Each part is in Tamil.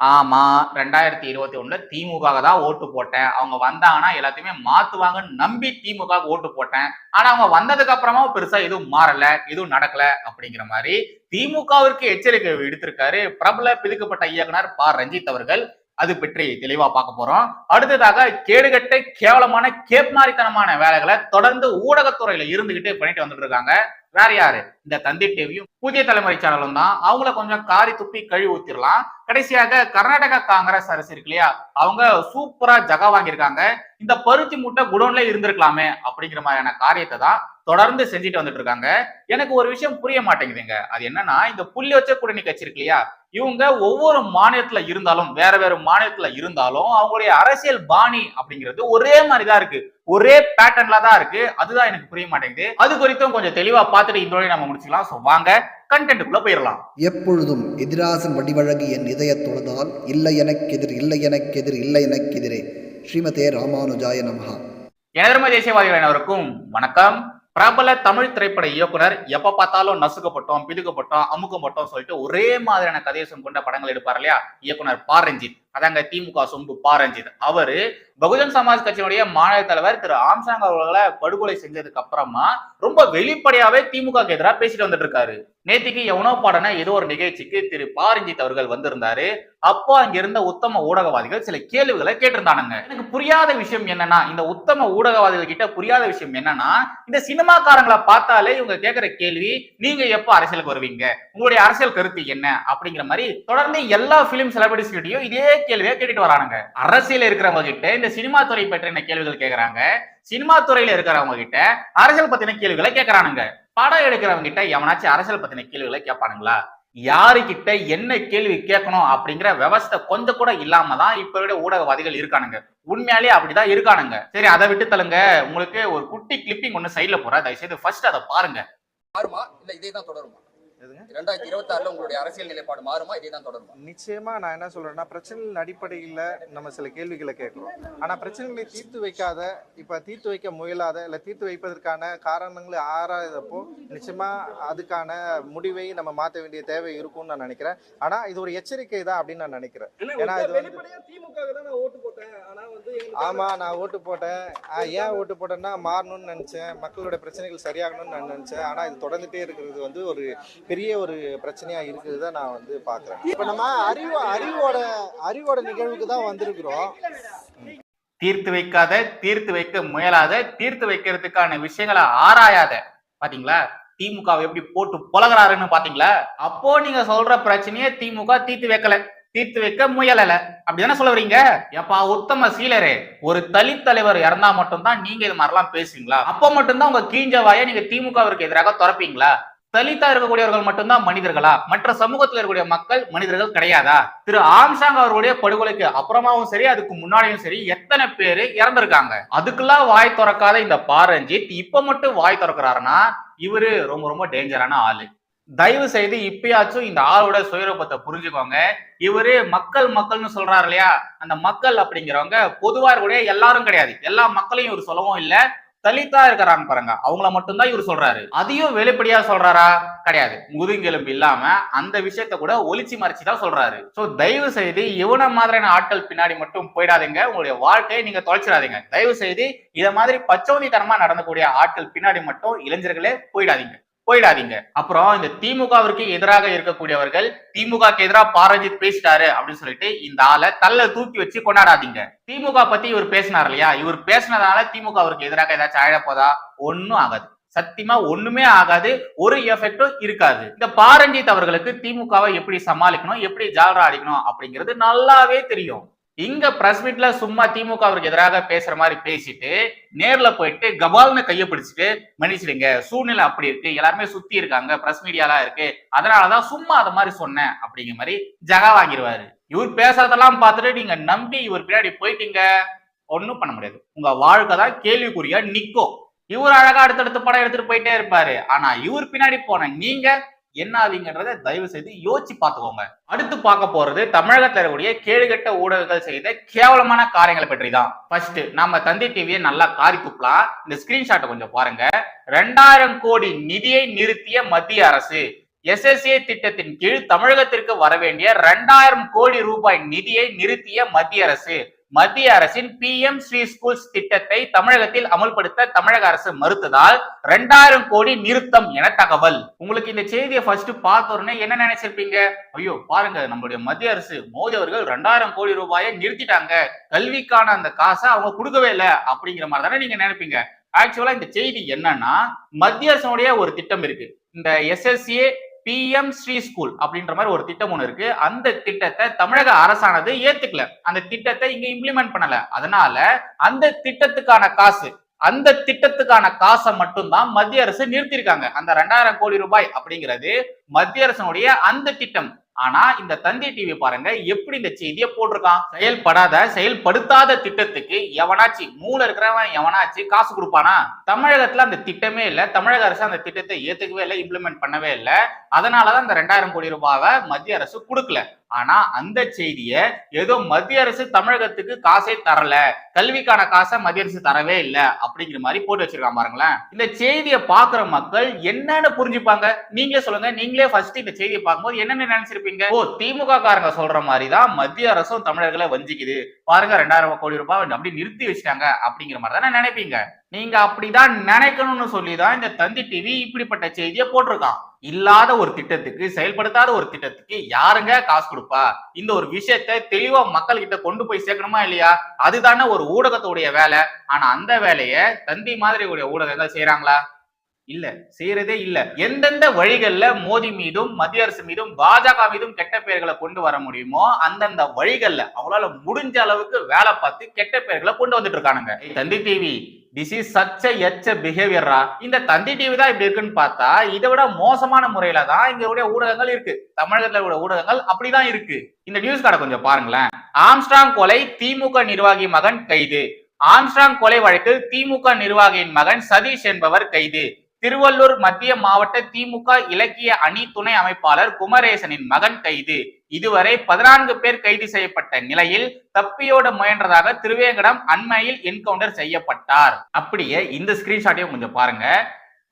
ஆமா ரெண்டாயிரத்தி இருபத்தி ஒண்ணுல திமுக தான் ஓட்டு போட்டேன். அவங்க வந்தாங்கன்னா எல்லாத்தையுமே மாத்துவாங்கன்னு நம்பி திமுக ஓட்டு போட்டேன். ஆனா அவங்க வந்ததுக்கு அப்புறமா பெருசா எதுவும் மாறல எதுவும் நடக்கல அப்படிங்கிற மாதிரி திமுகவிற்கு எச்சரிக்கை விடுத்திருக்காரு பிரபல பிதுக்கப்பட்ட இயக்குனர் ப. ரஞ்சித் அவர்கள். அது பற்றி தெளிவா பார்க்க போறோம். அடுத்ததாக கேடுகட்ட கேவலமான கேப்மாரித்தனமான வேலைகளை தொடர்ந்து ஊடகத்துறையில இருந்துகிட்டு பண்ணிட்டு வந்துட்டு இருக்காங்க. வேற யாரு? இந்த தந்தி டிவியும் புதிய தலைமுறை சேனலும் தான். அவங்கள கொஞ்சம் காரி துப்பி கழுவி ஊத்திரலாம். கடைசியாக கர்நாடகா காங்கிரஸ் அரசு இருக்கு இல்லையா? அவங்க சூப்பரா ஜகா வாங்கியிருக்காங்க. இந்த பருத்தி மூட்டை குடோன்ல இருந்திருக்கலாமே அப்படிங்கிற மாதிரியான காரியத்தை தான் தொடர்ந்து செஞ்சுட்டு வந்துட்டு இருக்காங்க. எனக்கு ஒரு விஷயம் புரிய மாட்டேங்குதுங்க. அது என்னன்னா இந்த புள்ளி வச்ச குடிநீர் கட்சி இருக்கு இல்லையா? இவங்க ஒவ்வொரு மாநிலத்துல இருந்தாலும் வேற வேற மாநிலத்துல இருந்தாலும் அவங்களுடைய அரசியல் பாணி அப்படிங்கிறது ஒரே மாதிரி தான் இருக்கு. ஒரே பேட்டர்ன்ல தான் இருக்கு. அதுதான் எனக்கு புரிய மாட்டேங்குது. அது குறித்தும் கொஞ்சம் தெளிவா பார்த்துட்டு இதோட நம்ம முடிச்சுக்கலாம். ஸோ வாங்க கண்டென்ட்டுக்குள்ள போயிடலாம். எப்பொழுதும் எதிராசன் வடிவழகு என் இதய தொழுதால் இல்லை எனக்கெதிர் இல்லை எனக்கெதிர் இல்லை எனக்கெதிரே. ஸ்ரீமதே ராமானுஜாய நமஹா. எனதர்ம தேசியவாதிகள் அனைவருக்கும் வணக்கம். பிரபல தமிழ் திரைப்பட இயக்குனர் எப்ப பார்த்தாலும் நசுக்கப்பட்டோம் பிதுக்கப்பட்டோம் அமுக்கப்பட்டோம் சொல்லிட்டு ஒரே மாதிரியான கதையசம் கொண்ட படங்கள் எடுப்பார் இல்லையா? இயக்குனர் பாரஞ்சித். அதாங்க திமுக சொம்பு பாரஞ்சித். அவரு பகுஜன் சமாஜ் கட்சியினுடைய மாநில தலைவர் திரு ஆம்சாங் அவர்களை படுகொலை செஞ்சதுக்கு அப்புறமா ரொம்ப வெளிப்படையாவே திமுக எதிராக பேசிட்டு வந்துட்டு இருக்காரு. நேத்திக்கு எவனோ பாடன ஏதோ ஒரு நிகழ்ச்சிக்கு திரு பாரஞ்சித் அவர்கள் வந்திருந்தாரு. அப்போ அங்க இருந்த உத்தம ஊடகவாதிகள் சில கேள்விகளை கேட்டிருந்தானுங்க. எனக்கு புரியாத விஷயம் என்னன்னா இந்த உத்தம ஊடகவாதிகள் கிட்ட புரியாத விஷயம் என்னன்னா இந்த சினிமாக்காரங்களை பார்த்தாலே இவங்க கேட்கிற கேள்வி நீங்க எப்போ அரசியலுக்கு வருவீங்க? உங்களுடைய அரசியல் கருத்து என்ன? அப்படிங்கிற மாதிரி தொடர்ந்து எல்லா பிலிம் செலிபிரிட்டிஸ் கிட்டையும் இதே கேள்வியை கேட்டுட்டு வரானுங்க. அரசியல் இருக்கிறவங்க கிட்ட இந்த சினிமா துறை பற்றின கேள்விகள் கேட்கறாங்க சினிமா துறையில இருக்கிறவங்க கிட்ட அரசியல் பத்தின கேள்விகளை கேட்கறானுங்க படம் எடுக்கிறவங்க கிட்ட எவனாச்சும் அரசியல் பத்தின கேள்விகளை கேட்பானுங்களா? யாருக்கிட்ட என்ன கேள்வி கேட்கணும் அப்படிங்கிற விவஸ்தை கொஞ்சம் கூட இல்லாம தான் இப்ப இருக்கிற ஊடகவாதிகள் இருக்கானுங்க. உண்மையாலே அப்படிதான் இருக்கானுங்க. சரி அதை விட்டு தள்ளுங்க. உங்களுக்கு ஒரு குட்டி கிளிப்பிங் ஒண்ணு சைட்ல போற தயவு செய்து ஃபர்ஸ்ட் அதை பாருங்க. இரண்டாயிரத்தி இருபத்தி ஆறுல உங்களுடைய அரசியல் நிலைப்பாடு மாறுமா? இதே தான் தொடருமா? நிச்சயமா நான் என்ன சொல்றேன்னா பிரச்சனைகளின் அடிப்படையில் நம்ம சில கேள்விகளை கேட்கிறோம். ஆனா பிரச்சனைகளை தீர்த்து வைக்காத இப்ப தீர்த்து வைக்க முயலாத இல்ல தீர்த்து வைப்பதற்கான காரணங்களை ஆராயதப்போ நிச்சயமா அதுக்கான முடிவை நம்ம மாற்ற வேண்டிய தேவை இருக்கும்னு நான் நினைக்கிறேன். ஆனா இது ஒரு எச்சரிக்கை தான் அப்படின்னு நான் நினைக்கிறேன். ஏன்னா இது வந்து வெளிப்படையா திமுக தான் நான் ஓட்டு போட்டேன். ஆனா வந்து எங்களுக்கு ஆமா நான் ஓட்டு போட்டேன். ஆ, ஏன் ஓட்டு போட்டேன்னா மாறணும்னு நினைச்சேன். மக்களோட பிரச்சனைகள் சரியாகணும்னு நான் நினைச்சேன். ஆனா இது தொடர்ந்துட்டே இருக்கிறது வந்து ஒரு பெரிய ஒரு பிரச்சனையா இருக்கிறத நான் வந்து பாக்குறேன் இப்ப நம்ம அறிவு அறிவோட அறிவோட நிகழ்வுக்கு தான் வந்திருக்கிறோம். தீர்த்து வைக்காத தீர்த்து வைக்க முயலாத தீர்த்து வைக்கிறதுக்கான விஷயங்களை ஆராயாத பாத்தீங்களா? திமுக எப்படி போட்டு புலகிறாருன்னு பாத்தீங்களா? அப்போ நீங்க சொல்ற பிரச்சனையை திமுக தீர்த்து வைக்கல தீர்த்து வைக்க முயலல. அப்படிதானே சொல்ல வரீங்க? எப்பா உத்தம சீலரே ஒரு தலித் தலைவர் இறந்தா மட்டும்தான் நீங்க இது மாதிரிலாம் பேசுவீங்களா? அப்போ மட்டும்தான் உங்க கீஞ்ச வாயை நீங்க திமுகவிற்கு எதிராக திறப்பீங்களா தலித்தா இருக்கக்கூடியவர்கள் மட்டும்தான் மனிதர்களா? மற்ற சமூகத்தில் இருக்கக்கூடிய மக்கள் மனிதர்கள் கிடையாதா? திரு ஆம்சாங் அவர்களுடைய படுகொலைக்கு அப்புறமாவும் சரி அதுக்கு முன்னாடியும் சரி எத்தனை பேரு இறந்திருக்காங்க? அதுக்கெல்லாம் வாய் திறக்காத இந்த பாரஞ்சித் இப்ப மட்டும் வாய் திறக்கிறாருன்னா இவரு ரொம்ப ரொம்ப டேஞ்சரான ஆளு. தயவு செய்து இப்பயாச்சும் இந்த ஆளோட சுயரூபத்தை புரிஞ்சுக்கோங்க. இவரு மக்கள் மக்கள்னு சொல்றாரு இல்லையா? அந்த மக்கள் அப்படிங்கிறவங்க பொதுவா இருக்கக்கூடிய எல்லாரும் கிடையாது. எல்லா மக்களையும் இவர் சொல்லவும் இல்லை. தலித்தா இருக்கிறாங்க பாருங்க. அவங்கள மட்டும்தான் இவர் சொல்றாரு. அதையும் வெளிப்படையா சொல்றாரா? கிடையாது. முதுகெலும்பு இல்லாம அந்த விஷயத்த கூட ஒளிச்சு மறைச்சு தான் சொல்றாரு. சோ தயவு செய்து இவன மாதிரியான ஆட்கள் பின்னாடி மட்டும் போயிடாதீங்க. உங்களுடைய வாழ்க்கையை நீங்க தொலைச்சிடாதீங்க. தயவு செய்து இதை மாதிரி பச்சோந்தித்தனமா நடந்தக்கூடிய ஆட்கள் பின்னாடி மட்டும் இளைஞர்களே போயிடாதீங்க. போயிடாதீங்க. அப்புறம் இந்த திமுகவிற்கு எதிராக இருக்கக்கூடியவர்கள் திமுகக்கு எதிராக பாரஞ்சித் பேசிட்டாரு அப்படின்னு சொல்லிட்டு இந்த ஆளை தள்ள தூக்கி வச்சு கொண்டாடாதீங்க. திமுக பத்தி இவர் பேசினார் இல்லையா? இவர் பேசினதால திமுக அவருக்கு எதிராக ஏதாச்சும் அழப்போதா போதா ஒன்னும் ஆகாது. சத்தியமா ஒண்ணுமே ஆகாது. ஒரு எஃபெக்டும் இருக்காது. இந்த பாரஞ்சித் அவர்களுக்கு திமுகவை எப்படி சமாளிக்கணும் எப்படி ஜாலரா அடிக்கணும் அப்படிங்கிறது நல்லாவே தெரியும். இங்க பிரஸ் மீட்ல சும்மா திமுக அவருக்கு எதிராக பேசுற மாதிரி பேசிட்டு நேர்ல போயிட்டு கபால்னு கையை பிடிச்சிட்டு மன்னிச்சிடுங்க சூழ்நிலை அப்படி இருக்கு எல்லாருமே சுத்தி இருக்காங்க பிரஸ் மீடியாலாம் இருக்கு அதனாலதான் சும்மா அதை மாதிரி சொன்னேன் அப்படிங்கிற மாதிரி ஜகா வாங்கிடுவாரு இவர் பேசுறதெல்லாம் பார்த்துட்டு நீங்க நம்பி இவர் பின்னாடி போயிட்டீங்க. ஒண்ணும் பண்ண முடியாது. உங்க வாழ்க்கை தான் கேள்விக்குறியா நிற்கும் இவர் அழகா அடுத்தடுத்து படம் எடுத்துட்டு போயிட்டே இருப்பாரு. ஆனா இவர் பின்னாடி போன நீங்க என்ன ஆவீங்கன்றத தயவு செய்து யோசிச்சு பார்த்துக்கோங்க. அடுத்து பார்க்க போறது தமிழகத்தில் இருக்கக்கூடிய கேடுகட்ட ஊடகங்கள் செய்த கேவலமான காரியங்களை பற்றி தான் ஃபர்ஸ்ட் நம்ம தந்தி டிவியை நல்லா காரி துப்பலாம் இந்த ஸ்கிரீன்ஷாட்டை கொஞ்சம் பாருங்க. ரெண்டாயிரம் கோடி நிதியை நிறுத்திய மத்திய அரசு எஸ்எஸ்ஏ திட்டத்தின் கீழ் தமிழகத்திற்கு வர வேண்டிய ரெண்டாயிரம் கோடி ரூபாய் நிதியை நிறுத்திய மத்திய அரசு. மத்திய அரசின் பி எம் ஸ்ரீ ஸ்கூல்ஸ் திட்டத்தை தமிழகத்தில் அமல்படுத்த தமிழக அரசு மறுத்ததால் ரெண்டாயிரம் கோடி நிறுத்தம் என தகவல். உங்களுக்கு இந்த செய்தியை ஃபர்ஸ்ட் பார்த்த உடனே என்ன நினைச்சிருப்பீங்க? ஐயோ பாருங்க நம்மளுடைய மத்திய அரசு மோடி அவர்கள் ரெண்டாயிரம் கோடி ரூபாயை நிறுத்திட்டாங்க. கல்விக்கான அந்த காசை அவங்க கொடுக்கவே இல்லை அப்படிங்கிற மாதிரி தானே நீங்க நினைப்பீங்க. ஆக்சுவலா இந்த செய்தி என்னன்னா மத்திய அரசனுடைய ஒரு திட்டம் இருக்கு. இந்த எஸ்எஸ்சிஏ பிஎம் ஸ்ரீ ஸ்கூல் அப்படின்ற மாதிரி ஒரு திட்டம் ஒன்று இருக்கு. அந்த திட்டத்தை தமிழக அரசானது ஏத்துக்கல. அந்த திட்டத்தை இங்க இம்ப்ளிமெண்ட் பண்ணல. அதனால அந்த திட்டத்துக்கான காசு அந்த திட்டத்துக்கான காசை மட்டும்தான் மத்திய அரசு நிறுத்திருக்காங்க அந்த ரெண்டாயிரம் கோடி ரூபாய் அப்படிங்கிறது மத்திய அரசனுடைய அந்த திட்டம். ஆனா இந்த தந்தி டிவி பாருங்க எப்படி இந்த செய்தியை போட்டிருக்கான்? செயல்படாத செயல்படுத்தாத திட்டத்துக்கு எவனாச்சு மூல இருக்கிறவன் எவனாச்சு காசு கொடுப்பானா? தமிழகத்துல அந்த திட்டமே இல்ல. தமிழக அரசு அந்த திட்டத்தை ஏத்துக்கவே இல்லை இம்ப்ளிமெண்ட் பண்ணவே இல்லை. அதனாலதான் இந்த ரெண்டாயிரம் கோடி ரூபாவை மத்திய அரசு கொடுக்கல. ஆனா அந்த செய்திய ஏதோ மத்திய அரசு தமிழகத்துக்கு காசே தரல. கல்விக்கான காசை மத்திய அரசு தரவே இல்லை அப்படிங்கிற மாதிரி போட்டு வச்சிருக்கான் பாருங்களேன். இந்த செய்தியை பாக்குற மக்கள் என்னன்னு புரிஞ்சுப்பாங்க. நீங்களே சொல்லுங்க. நீங்களே ஃபர்ஸ்ட் இந்த செய்தியை பார்க்கும்போது என்னென்ன நினைச்சிருப்பீங்க? ஓ திமுக காரங்க சொல்ற மாதிரி தான் மத்திய அரசும் தமிழர்களை வஞ்சிக்குது. பாருங்க ரெண்டாயிரம் கோடி ரூபாய் அப்படி நிறுத்தி வச்சிட்டாங்க அப்படிங்கிற மாதிரி தானே நினைப்பீங்க? நீங்க அப்படிதான் நினைக்கணும்னு சொல்லி தான் இந்த தந்தி டிவி இப்படிப்பட்ட செய்தியை போட்டிருக்கான். இல்லாத ஒரு திட்டத்துக்கு செயல்படுத்தாத ஒரு திட்டத்துக்கு யாருங்க காசு கொடுப்பா? இந்த ஒரு விஷயத்தை தெளிவா மக்கள் கிட்ட கொண்டு போய் சேர்க்கணுமா இல்லையா? அதுதானே ஒரு ஊடகத்துடைய வேலை. ஆனா அந்த வேலையை தந்தி மாதிரி உடைய ஊடகங்கள் செய்யறாங்களா இல்ல செய்யறதே இல்ல. எந்தெந்த வழிகள்ல மோடி மீதும் மத்திய அரசு மீதும் பாஜக மீதும் கெட்ட பெயர்களை கொண்டு வர முடியுமோ அந்தந்த வழிகள்ல அவங்களால முடிஞ்ச அளவுக்கு வேலை பார்த்து கெட்ட பெயர்களை கொண்டு வந்துட்டு இருக்கானுங்க. Thanthi TV this is such எச்ச பிஹேவியரா இந்த தந்தி டிவி தான் இப்படி இருக்குன்னு பார்த்தா இதை விட மோசமான முறையில தான் இங்களுடைய ஊடகங்கள் இருக்கு. தமிழகத்துல உள்ள ஊடகங்கள் அப்படிதான் இருக்கு. இந்த நியூஸ் கார்டை கொஞ்சம் பாருங்களேன். ஆம்ஸ்ட்ராங் கொலை திமுக நிர்வாகி மகன் கைது. ஆம்ஸ்ட்ராங் கொலை வழக்கில் திமுக நிர்வாகியின் மகன் சதீஷ் என்பவர் கைது. திருவள்ளூர் மத்திய மாவட்ட திமுக இலக்கிய அணி துணை அமைப்பாளர் குமரேசனின் மகன் கைது. இதுவரை பதினான்கு பேர் கைது செய்யப்பட்ட நிலையில் தப்பியோட முயன்றதாக திருவேங்கடம் அண்மையில் என்கவுண்டர் செய்யப்பட்டார். அப்படியே இந்த ஸ்கிரீன்ஷாட்டையும் கொஞ்சம் பாருங்க.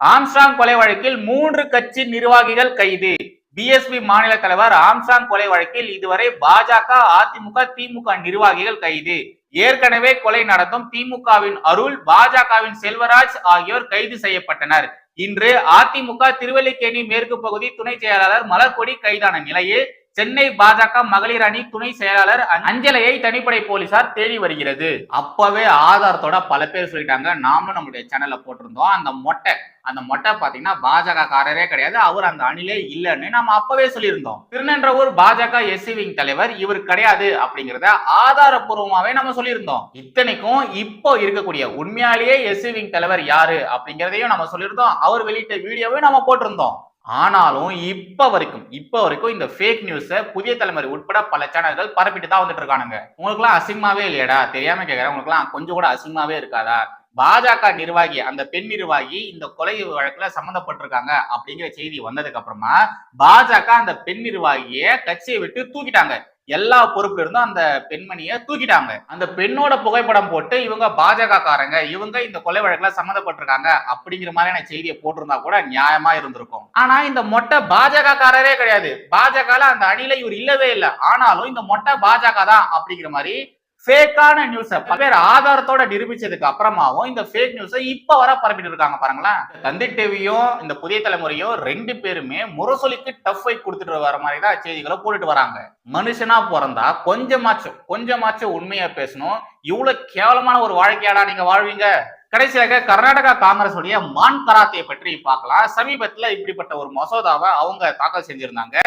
ஆம்ஸ்ட்ராங் கொலை வழக்கில் மூன்று கட்சி நிர்வாகிகள் கைது. பிஎஸ்பி மாநில தலைவர் ஆம்ஸ்ட்ராங் கொலை வழக்கில் இதுவரை பாஜக அதிமுக திமுக நிர்வாகிகள் கைது. ஏற்கனவே கொலை நடந்தும் திமுகவின் அருள் பாஜகவின் செல்வராஜ் ஆகியோர் கைது செய்யப்பட்டனர். இன்று அதிமுக திருவல்லிக்கேணி மேற்கு பகுதி துணை செயலாளர் மலர்கொடி கைதான நிலையில் சென்னை பாஜக மகளிர் அணி துணை செயலாளர் அஞ்சலையை தனிப்படை போலீசார் தேடி வருகிறது. அப்பவே ஆதாரத்தோட பல பேர் சொல்லிட்டாங்க. நாமளும் நம்மளுடைய சேனல்ல போட்டிருந்தோம். அந்த மொட்டை அந்த மொட்டை பாத்தீங்கன்னா பாஜக காரரே கிடையாது. அவர் அந்த அணிலே இல்லைன்னு நாம அப்பவே சொல்லியிருந்தோம். திருநன்றவூர் பாஜக எஸ்சி விங் தலைவர் இவர் கிடையாது அப்படிங்கறத ஆதாரபூர்வமாவே நம்ம சொல்லியிருந்தோம். இத்தனைக்கும் இப்போ இருக்கக்கூடிய உண்மையாலேயே எஸ்சி விங் தலைவர் யாரு அப்படிங்கிறதையும் நம்ம சொல்லியிருந்தோம். அவர் வெளியிட்ட வீடியோவையும் நம்ம போட்டிருந்தோம். ஆனாலும் இப்ப வரைக்கும் இப்ப வரைக்கும் இந்த ஃபேக் நியூஸ புதிய தலைமுறை உட்பட பல சேனல்கள் பரப்பிட்டு தான் வந்துட்டு இருக்கானுங்க. உங்களுக்குலாம் அசிங்கமாவே இல்லையடா? தெரியாம கேக்குறேன். உங்களுக்குலாம் கொஞ்சம் கூட அசிங்கமாவே இருக்காதா? பாஜக நிர்வாகி அந்த பெண் நிர்வாகி இந்த கொலை வழக்குல சம்மந்தப்பட்டிருக்காங்க அப்படிங்கிற செய்தி வந்ததுக்கு அப்புறமா பாஜக அந்த பெண் நிர்வாகிய கட்சியை விட்டு தூக்கிட்டாங்க. எல்லா பொறுப்புல இருந்தும் அந்த பெண்மணியை தூக்கிட்டாங்க. அந்த பெண்ணோட புகைப்படம் போட்டு இவங்க பாஜக காரங்க இவங்க இந்த கொலை வழக்குல சம்மந்தப்பட்டிருக்காங்க அப்படிங்கிற மாதிரியான செய்தியை போட்டிருந்தா கூட நியாயமா இருந்திருக்கும். ஆனா இந்த மொட்டை பாஜக காரரே கிடையாது. பாஜக அந்த அணியில இவர் இல்லவே இல்லை. ஆனாலும் இந்த மொட்டை பாஜக தான் அப்படிங்கிற மாதிரி ஃபேக்கான நியூஸை பல்வேறு ஆதாரத்தோட நிரூபிச்சதுக்கு அப்புறமாவும் இந்த ஃபேக் நியூஸை இப்ப வர பரப்பிட்டு இருக்காங்க பாருங்களேன். தந்தை டிவியும் இந்த புதிய தலைமுறையும் ரெண்டு பேருமே முரசொலிக்கு டஃப் ஃபைட் கொடுத்துட்டு வர மாதிரி தான் செய்திகளை போட்டுட்டு வராங்க. மனுஷனா பிறந்தா கொஞ்சமாச்சும் கொஞ்சமாச்சும் உண்மையா பேசணும். இவ்வளவு கேவலமான ஒரு வாழ்க்கையாடா நீங்க வாழ்வீங்க. கடைசியாக கர்நாடகா காங்கிரஸ் உடைய மான் கராத்தையை பற்றி பார்க்கலாம். சமீபத்துல இப்படிப்பட்ட ஒரு மசோதாவை அவங்க தாக்கல் செஞ்சிருந்தாங்க.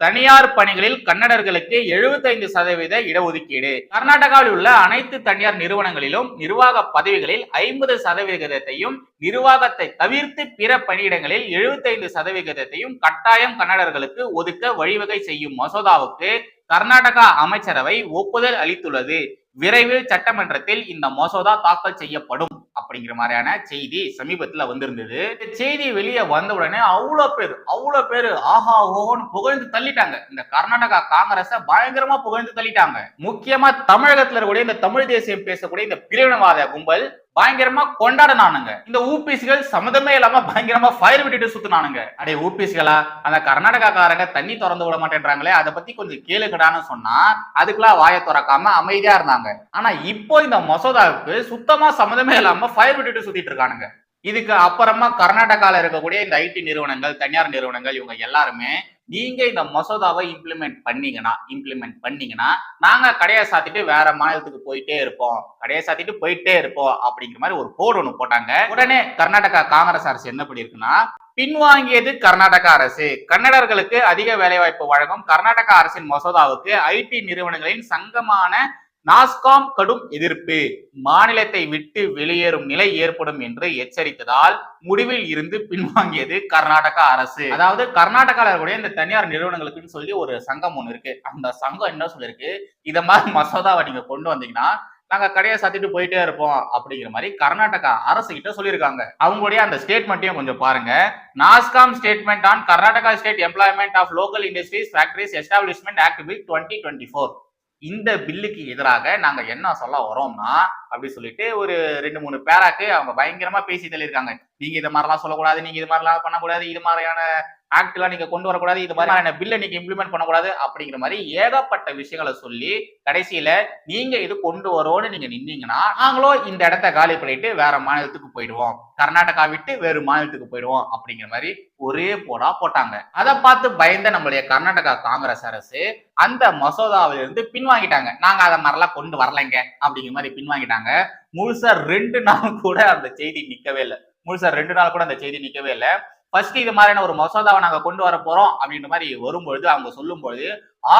தனியார் பணிகளில் கன்னடர்களுக்கு 75% சதவீத இடஒதுக்கீடு. கர்நாடகாவில் உள்ள அனைத்து தனியார் நிறுவனங்களிலும் நிர்வாக பதவிகளில் ஐம்பது சதவிகிதத்தையும் நிர்வாகத்தை தவிர்த்து பிற பணியிடங்களில் 75% சதவிகிதத்தையும் கட்டாயம் கன்னடர்களுக்கு ஒதுக்க வழிவகை செய்யும் மசோதாவுக்கு கர்நாடகா அமைச்சரவை ஒப்புதல் அளித்துள்ளது. விரைவில் சட்டமன்றத்தில் இந்த மசோதா தாக்கல் செய்யப்படும். அப்படிங்கிற மாதிரியான செய்தி சமீபத்துல வந்திருந்தது. இந்த செய்தி வெளியே வந்த உடனே அவ்வளோ பேர் அவ்வளோ பேர் ஆஹா ஓஹோன்னு புகழ்ந்து தள்ளிட்டாங்க. இந்த கர்நாடகா காங்கிரஸ பயங்கரமா புகழ்ந்து தள்ளிட்டாங்க. முக்கியமா தமிழகத்துல இருக்கக்கூடிய இந்த தமிழ் தேசியம் பேசக்கூடிய இந்த பிரிவினவாத கும்பல் பயங்கரமா கொண்டாடினானுங்க. இந்த ஊபிஸ்கள் சம்மதமே இல்லாம பயங்கரமா ஃபயர் விட்டுட்டு சுத்தினானுங்க. அடே ஊபிஸ்களா அந்த கர்நாடகாக்காரங்க தண்ணி திறந்து விட மாட்டேன்றாங்களே அதை பத்தி கொஞ்சம் கேளுக்கடான்னு சொன்னா அதுக்கெல்லாம் வாயை திறக்காம அமைதியா இருந்தாங்க. ஆனா இப்போ இந்த மசோதாவுக்கு சுத்தமா சம்மதமே இல்லாம ஃபயர் விட்டுட்டு சுத்திட்டு இருக்கானுங்க. இதுக்கு அப்புறமா கர்நாடகாவில் இருக்கக்கூடிய இந்த ஐடி நிறுவனங்கள் தனியார் நிறுவனங்கள் இவங்க எல்லாருமே நீங்க இந்த மசோதாவை இம்ப்ளிமெண்ட் பண்ணீங்கன்னா இம்ப்ளிமெண்ட் பண்ணீங்கன்னா நாங்க கடையை சாத்திட்டு வேற மாநிலத்துக்கு போயிட்டே இருப்போம். கடையை சாத்திட்டு போயிட்டே இருப்போம் அப்படிங்கிற மாதிரி ஒரு போர்டு ஒன்று போட்டாங்க. உடனே கர்நாடகா காங்கிரஸ் அரசு என்ன பண்ணிருக்குன்னா பின்வாங்கியது கர்நாடகா அரசு. கன்னடர்களுக்கு அதிக வேலைவாய்ப்பு வழங்கும் கர்நாடகா அரசின் மசோதாவுக்கு ஐடி நிறுவனங்களின் சங்கமான நாஸ்காம் கடும் எதிர்ப்பு. மாநிலத்தை விட்டு வெளியேறும் நிலை ஏற்படும் என்று எச்சரித்ததால் முடிவில் இருந்து பின்வாங்கியது கர்நாடகா அரசு. அதாவது கர்நாடகால இருக்கக்கூடிய இந்த தனியார் நிறுவனங்களுக்குன்னு சொல்லி ஒரு சங்கம் ஒன்னு இருக்கு. அந்த சங்கம் என்ன சொல்லிருக்கு? இத மாதிரி மசோதாவை நீங்க கொண்டு வந்தீங்கன்னா நாங்க கடையை சாத்திட்டு போயிட்டே இருப்போம் அப்படிங்கிற மாதிரி கர்நாடகா அரசு கிட்ட சொல்லியிருக்காங்க. அவங்களுடைய அந்த ஸ்டேட்மெண்ட்டையும் கொஞ்சம் பாருங்க. NASSCOM statement on Karnataka state employment of local industries factories establishment act bill twenty twenty four இந்த பில்லுக்கு எதிராக நாங்க என்ன சொல்ல வரோம்னா அப்படி சொல்லிட்டு ஒரு ரெண்டு மூணு பேராக்கு அவங்க பயங்கரமா பேசி தள்ளியிருக்காங்க. நீங்க இது மாதிரிலாம் சொல்லக்கூடாது நீங்க இது மாதிரிலாம் பண்ணக்கூடாது இது மாதிரியான ஆக்ட் எல்லாம் நீங்க கொண்டு வரக்கூடாது. இது மாதிரியான பில்லை நீங்க இம்ப்ளிமெண்ட் பண்ணக்கூடாது அப்படிங்கிற மாதிரி ஏகப்பட்ட விஷயங்களை சொல்லி கடைசியில நீங்க இது கொண்டு வரோன்னு நீங்க நின்னீங்கன்னா நாங்களும் இந்த இடத்த காலி பண்ணிட்டு வேற மாநிலத்துக்கு போயிடுவோம். கர்நாடகா விட்டு வேறு மாநிலத்துக்கு போயிடுவோம் அப்படிங்கிற மாதிரி ஒரே போடா போட்டாங்க. அதை பார்த்து பயந்த நம்மளுடைய கர்நாடகா காங்கிரஸ் அரசு அந்த மசோதாவில இருந்து பின்வாங்கிட்டாங்க. நாங்க அதை மாதிரிலாம் கொண்டு வரலைங்க அப்படிங்கிற மாதிரி பின்வாங்கிட்டாங்க. முழுசா ரெண்டு நாள் கூட அந்த செய்தி நிக்கவே இல்லை. முழுசா ரெண்டு நாள் கூட அந்த செய்தி நிக்கவே இல்லை. ஃபர்ஸ்ட் இது மாதிரியான ஒரு மசோதாவை நாங்க கொண்டு வர போறோம் அப்படின்ற மாதிரி வரும்பொழுது அவங்க சொல்லும்பொழுது ஆ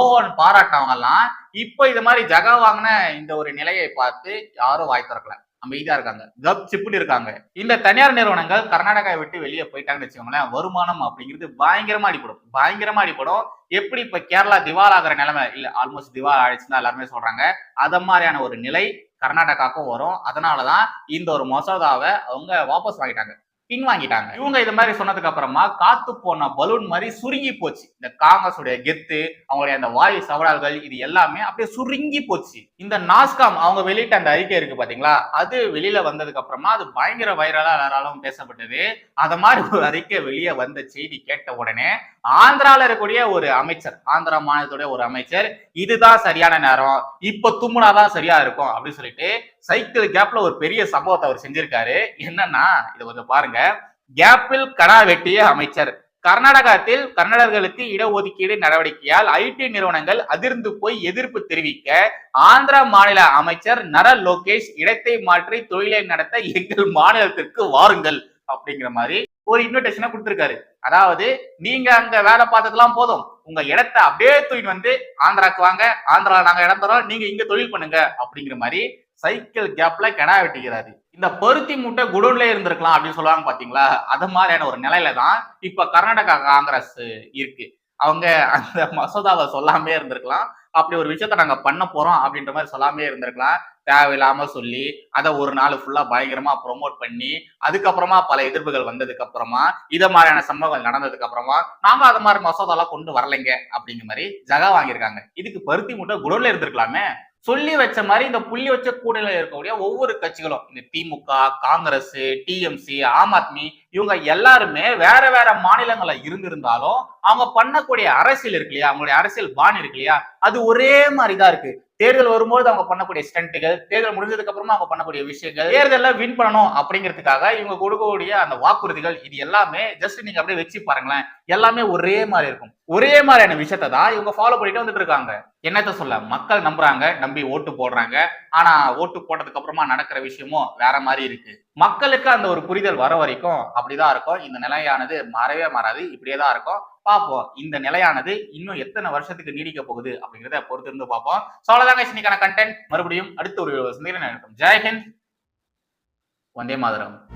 ஓன்னு பாராட்டினவங்க எல்லாம் இப்போ இது மாதிரி ஜகா வாங்கின இந்த ஒரு நிலையை பார்த்து யாரும் வாய் திறக்கல. அமைதியா இருக்காங்க. கப் சிப்புன்னு இருக்காங்க. இந்த தனியார் நிறுவனங்கள் கர்நாடகாவை விட்டு வெளியே போயிட்டாங்கன்னு வச்சுக்கோங்களேன் வருமானம் அப்படிங்கிறது பயங்கரமா அடிப்படும் பயங்கரமா அடிப்படும் எப்படி இப்ப கேரளா திவால் ஆகிற நிலைமை இல்ல ஆல்மோஸ்ட் திவால் ஆயிடுச்சுன்னு எல்லாருமே சொல்றாங்க. அத மாதிரியான ஒரு நிலை கர்நாடகாவுக்கும் வரும். அதனாலதான் இந்த ஒரு மசோதாவை அவங்க வாபஸ் வாங்கிட்டாங்க. பின்வாங்கிட்டாங்க இவங்க இது மாதிரி சொன்னதுக்கு அப்புறமா காத்து போன பலூன் மாதிரி சுருங்கி போச்சு. இந்த காங்கிரஸ் உடைய கெத்து அவங்களுடைய அந்த வாயு சவடால்கள் இது எல்லாமே அப்படியே சுருங்கி போச்சு. இந்த நாஸ்காம் அவங்க வெளியிட்ட அந்த அறிக்கை இருக்கு பாத்தீங்களா? அது வெளியில வந்ததுக்கு அப்புறமா அது பயங்கர வைரலா எல்லாராலும் பேசப்பட்டது. அத மாதிரி ஒரு அறிக்கை வெளியே வந்த செய்தி கேட்ட உடனே ஆந்திரால இருக்கக்கூடிய ஒரு அமைச்சர் ஆந்திரா மாநிலத்துடைய ஒரு அமைச்சர் இதுதான் சரியான நேரம். இப்ப தும்முனாதான் சரியா இருக்கும். அப்படின்னு சொல்லிட்டு சைக்கிள் கேப்ல ஒரு பெரிய சம்பவத்தை அவர் செஞ்சிருக்காரு. என்னன்னா இதை கொஞ்சம் பாருங்க. கேப்பில் கடா வெட்டிய அமைச்சர். கர்நாடகத்தில் கன்னடர்களுக்கு இடஒதுக்கீடு நடவடிக்கையால் ஐடி நிறுவனங்கள் அதிர்ந்து போய் எதிர்ப்பு தெரிவிக்க ஆந்திர மாநில அமைச்சர் நர லோகேஷ் இடத்தை மாற்றி தொழிலை நடத்த எங்கள் மாநிலத்திற்கு வாருங்கள் அப்படிங்கிற மாதிரி ஒரு இன்விடேஷனை கொடுத்திருக்காரு. அதாவது நீங்க அங்க வேலை பார்த்ததெல்லாம் போதும். உங்க இடத்த அப்படியே தூக்கிட்டு வந்து ஆந்திராக்கு வாங்க ஆந்திரால நாங்க இடம் தரோம் நீங்க இங்க தொழில் பண்ணுங்க அப்படிங்கிற மாதிரி சைக்கிள் கேப்ல கெடா வெட்டிக்கிறாரு. இந்த பருத்தி மூட்டை குடோன்ல இருந்திருக்கலாம் அப்படின்னு சொல்லுவாங்க பாத்தீங்களா? அது மாதிரியான ஒரு நிலையில தான் இப்ப கர்நாடகா காங்கிரஸ் இருக்கு. அவங்க அந்த மசோதாவை சொல்லாமே இருந்திருக்கலாம். அப்படி ஒரு விஷயத்த நாங்க பண்ண போறோம் அப்படின்ற மாதிரி சொல்லாமே இருந்திருக்கலாம். தேவையில்லாம சொல்லி அதை ஒரு நாள் ஃபுல்லா பயங்கரமா ப்ரொமோட் பண்ணி அதுக்கப்புறமா பல எதிர்ப்புகள் வந்ததுக்கு அப்புறமா இத மாதிரியான சம்பவங்கள் நடந்ததுக்கு அப்புறமா நாங்க அது மாதிரி மசோதாலாம் கொண்டு வரலைங்க அப்படிங்கிற மாதிரி ஜகா வாங்கியிருக்காங்க. இதுக்கு பருத்தி மூட்டை குடோன்ல இருந்திருக்கலாமே? சொல்லி வச்ச மாதிரி இந்த புள்ளி வச்ச கூடையில இருக்கக்கூடிய ஒவ்வொரு கட்சிகளும் இந்த திமுக காங்கிரஸ் டிஎம்சி ஆம் ஆத்மி இவங்க எல்லாருமே வேற வேற மாநிலங்கள்ல இருந்திருந்தாலும் அவங்க பண்ணக்கூடிய அரசியல் இருக்கு இல்லையா? அவங்களுடைய அரசியல் பாணி இருக்கு இல்லையா? அது ஒரே மாதிரி தான் இருக்கு. தேர்தல் வரும்போது அவங்க பண்ணக்கூடிய ஸ்டண்ட்டுகள் தேர்தல் முடிஞ்சதுக்கு அப்புறமா அவங்க பண்ணக்கூடிய விஷயங்கள் தேர்தலில் வின் பண்ணணும் அப்படிங்கிறதுக்காக இவங்க கொடுக்கக்கூடிய அந்த வாக்குறுதிகள் இது எல்லாமே ஜஸ்ட் நீங்க அப்படியே வச்சு பாருங்களேன். எல்லாமே ஒரே மாதிரி இருக்கும். ஒரே மாதிரியான விஷயத்த தான் இவங்க ஃபாலோ பண்ணிட்டு வந்துட்டு இருக்காங்க. என்னத்த சொல்ல? மக்கள் நம்புறாங்க நம்பி ஓட்டு போடுறாங்க. ஆனா ஓட்டு போட்டதுக்கு அப்புறமா நடக்கிற விஷயமும் வேற மாதிரி இருக்கு. மக்களுக்கு அந்த ஒரு புரிதல் வர வரைக்கும் அப்படிதான் இருக்கும். இந்த நிலையானது மாறவே மாறாது. இப்படியே தான் இருக்கும். பார்ப்போம். இந்த நிலையானது இன்னும் எத்தனை வருஷத்துக்கு நீடிக்க போகுது அப்படிங்கிறத பொறுத்து இருந்து பார்ப்போம். சோழதாங்க அவ்வளோதாங்க இன்னைக்கான கண்டென்ட் மறுபடியும் அடுத்த ஒரு சந்திக்கிறேன். ஜெயஹிந்த் வந்தே மாதரம்.